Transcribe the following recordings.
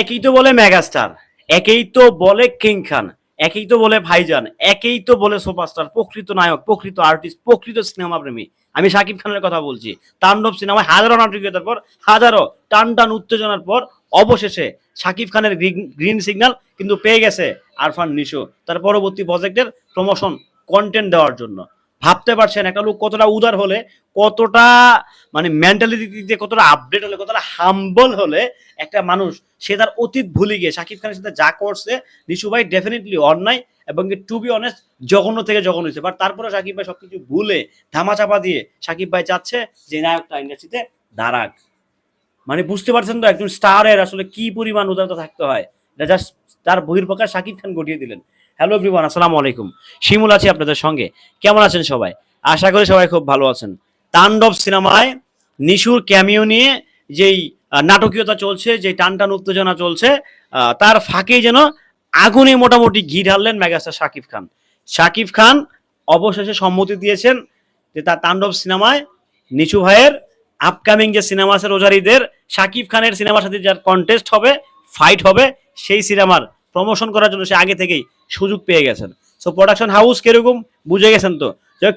একেই তো বলে মেগাস্টার, একেই তো বলে কিং খান, একেই তো বলে ভাইজান, একেই তো বলে সুপারস্টার, প্রকৃত নায়ক, প্রকৃত আর্টিস্ট, প্রকৃত সিনেমা প্রেমী আমি শাকিব খানের কথা বলছি। তাণ্ডব সিনেমায় হাজারো নাটকীয়তার পর, হাজারো টান টান উত্তেজনার পর, অবশেষে শাকিব খানের গ্রিন সিগন্যাল কিন্তু পেয়ে গেছে আরফান নিশো, তার পরবর্তী প্রজেক্টের প্রমোশন কন্টেন্ট দেওয়ার জন্য। ভাবতে পারছেন, একটা লোক কতটা উদার হলে, কতটা মানে মেন্টালিটি দিতে কতটা আপডেট হলে, কতটা হাম্বল হলে একটা মানুষ, সে তার অতীত ভুলে গিয়ে শাকিব খানের সাথে যা করছে, নিশু ভাই ডেফিনেটলি অন্যায় এবং টু বি অনেস্ট জঘন্য থেকে জঘন্য হয়েছে। বাট তারপরে শাকিব ভাই সবকিছু ভুলে, ধামাচাপা দিয়ে শাকিব ভাই চাচ্ছে যে নায়কটা ইন্ডাস্ট্রিতে দাঁড়াক। মানে বুঝতে পারছেন তো, একজন স্টারের আসলে কি পরিমাণ উদারতা থাকতে হয়? জাস্ট তার বহির্প্রকাশ শাকিব খান ঘটিয়ে দিলেন। হ্যালো এভরিওয়ান আসসালামু আলাইকুম। শিমুল আছি আপনাদের সঙ্গে। কেমন আছেন সবাই? আশা করি সবাই খুব ভালো আছেন। তাণ্ডব সিনেমায় নিশুর ক্যামিও নিয়ে যেই নাটকীয়তা চলছে যে টান টান উত্তেজনা চলছে তার ফাঁকে যেন আগুনে মোটামুটি ঘি ঢাললেন মেগাস্টার শাকিব খান। শাকিব খান অবশেষে সম্মতি দিয়েছেন যে তার তাণ্ডব সিনেমায় নিচু ভাইয়ের আপকামিং যে সিনেমা আছে রোজারিদের, শাকিব খানের সিনেমার সাথে যার কন্টেস্ট হবে ফাইট হবে, সেই সিনেমার প্রমোশন করার জন্য সে আগে থেকেই সুযোগ পেয়ে গেছেন। সো প্রোডাকশন হাউস কীরকম বুঝে গেছেন তো?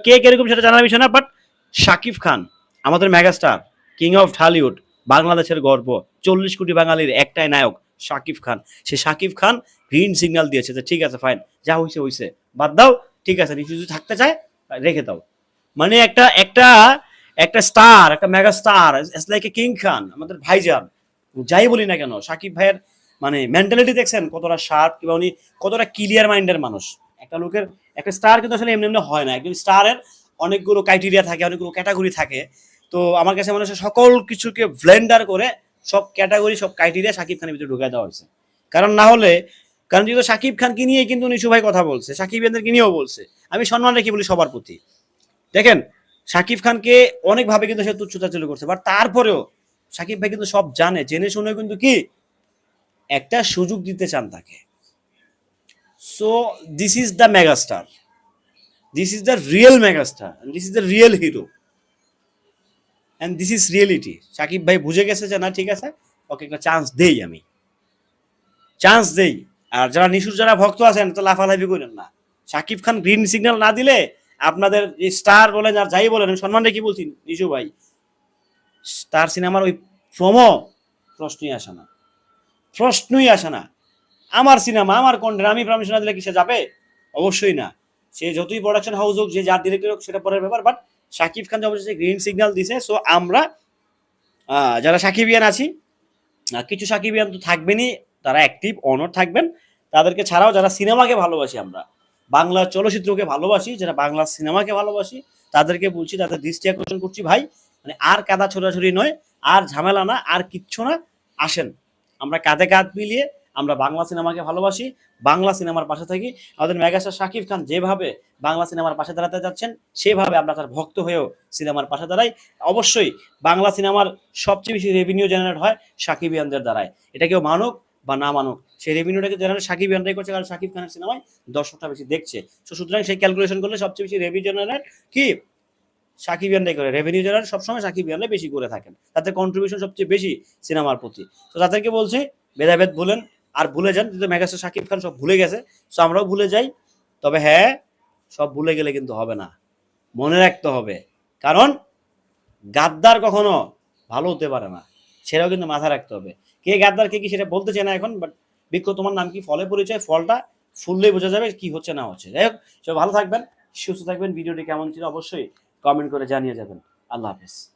কে কীরকম সেটা জানার বিষয় না বাট শাকিব খান, আমাদের মেগাস্টার কিং অফ ঢালিউড বাংলাদেশের গর্ব, চল্লিশ কোটি বাঙালির একটাই নায়ক শাকিব খান। সে শাকিব খান গ্রিন সিগন্যাল দিয়েছে যে, ঠিক আছে ফাইন যা হইছে হইছে, বাদ দাও, ঠিক আছে নিচু যদি থাকতে চায়, রেখে দাও। মানে একটা একটা একটা স্টার একটা mega star like a king Khan, আমাদের ভাইজান, যাই বলি না কেন সাকিব ভাইয়ের মানে মেন্টালিটি দেখছেন কতটা শার্প কিংবা উনি কতটা ক্লিয়ার মাইন্ডের মানুষ। একটা লোকের, একটা স্টার কিন্তু আসলে এমনি এমনি হয় না। একজন স্টারের অনেকগুলো ক্রাইটেরিয়া থাকে, অনেকগুলো ক্যাটাগরি থাকে। তো আমার কাছে মনে হচ্ছে সকল কিছুকে ব্লেন্ডার করে সব ক্যাটাগরি সব ক্রাইটেরিয়া সাকিব খানের ভিতরে ঢুকাই দেওয়া হয়েছে। কারণ না হলে, কারণ যেহেতু সাকিব খানকে নিয়ে কিন্তু নিশু ভাই কথা বলছে, সাকিব খানদেরকে নিয়েও বলছে। আমি সম্মান রেখে বলি সবার প্রতি। দেখেন, সাকিব খানকে অনেকভাবে কিন্তু সে তুচ্ছতাচুলি করছে। বাট তারপরেও সাকিব ভাই কিন্তু সব জানে, জেনে শুনে কিন্তু কি একটা সুযোগ দিতে চান তাকে। So this is the megastar this is the real megastar this is the real hero and this is reality Sakib ভাই বুঝে গেছে যে না, ঠিক আছে, ওকে একটা চান্স দেই আমি। চান্স দেই। আর যারা নিশুর যারা ভক্ত আছেন, তো লাফালাফি করেন না। সাকিব খান গ্রিন সিগন্যাল না দিলে আপনাদের স্টার বলেন আর যাই বলেন সম্মান রেখে বলছি নিশু ভাই। স্টার সিনেমার ওই প্রমো প্রশ্নই আসে না। প্রশ্নই আসে না। আমার সিনেমা আমার কন্টেন্ট আমি পারমিশন না দিলে কি সে যাবে? অবশ্যই না। সে যতই প্রোডাকশন হাউস হোক, যে যার ডিরেক্টর হোক, সেটা পরের ব্যাপার। বাট সাকিব খান অবশ্যই গ্রিন সিগন্যাল দিছে সো আমরা যারা সাকিবিয়ান আছি কিছু সাকিবিয়ান তো থাকবেনই, তারা অ্যাক্টিভ অনর থাকবেন। তাদেরকে ছাড়াও যারা সিনেমাকে ভালোবাসি আমরা, বাংলা চলচ্চিত্রকে ভালোবাসি, যারা বাংলা সিনেমাকে ভালোবাসি, তাদেরকে বলছি, তাদের দৃষ্টি আকর্ষণ করছি, ভাই মানে আর কাদা ছোড়াছড়ি নয়, আর ঝামেলা না, আর কিচ্ছু না, আসেন। আমরা কাঁধে কাঁধ মিলিয়ে আমরা বাংলা সিনেমাকে ভালোবাসি, বাংলা সিনেমার পাশে থাকি। আমাদের মেগাস্টার শাকিব খান যেভাবে বাংলা সিনেমার পাশে দাঁড়াতে যাচ্ছেন, সেভাবে আমরা তার ভক্ত হয়েও সিনেমার পাশে দাঁড়াই। অবশ্যই বাংলা সিনেমার সবচেয়ে বেশি রেভিনিউ জেনারেট হয় শাকিব সাকিবিয়ানদের দ্বারাই। এটা কেউ মানুক বা না মানুক, সেই রেভিনিউটাকে জেনারেট সাকিবিয়ানরাই করছে, কারণ সাকিব খানের সিনেমায় দর্শকটা বেশি দেখছে। তো সুতরাং সেই ক্যালকুলেশন করলে সবচেয়ে বেশি রেভিনিউ জেনারেট কি? সাকিবিয়ানরাই করে রেভিনিউ জেনারেট সবসময় সাকিবিয়ানরাই বেশি করে থাকেন। তাদের কন্ট্রিবিউশন সবচেয়ে বেশি সিনেমার প্রতি। তো তাদেরকে বলছি, ভেদাভেদ ভুলেন। আর ভুলে যান, যেহেতু মেগাস্টার সাকিব খান সব ভুলে গেছে, তো আমরাও ভুলে যাই। তবে হ্যাঁ সব ভুলে গেলে কিন্তু হবে না। মনে রাখতে হবে। কারণ গাদ্দার কখনো ভালো হতে পারে না। সেটাও কিন্তু মাথায় রাখতে হবে। কে গাদ্দার, কে কি সেটা বলতে চায় না এখন বাট বৃক্ষ, তোমার নাম কি? ফলে পরিচয়? ফলটা ফুললেই বোঝা যাবে কি হচ্ছে, না হচ্ছে। যাই হোক সব ভালো থাকবেন, সুস্থ থাকবেন। ভিডিওটি কেমন ছিল? অবশ্যই কমেন্ট করে জানিয়ে যাবেন। আল্লাহ হাফেজ।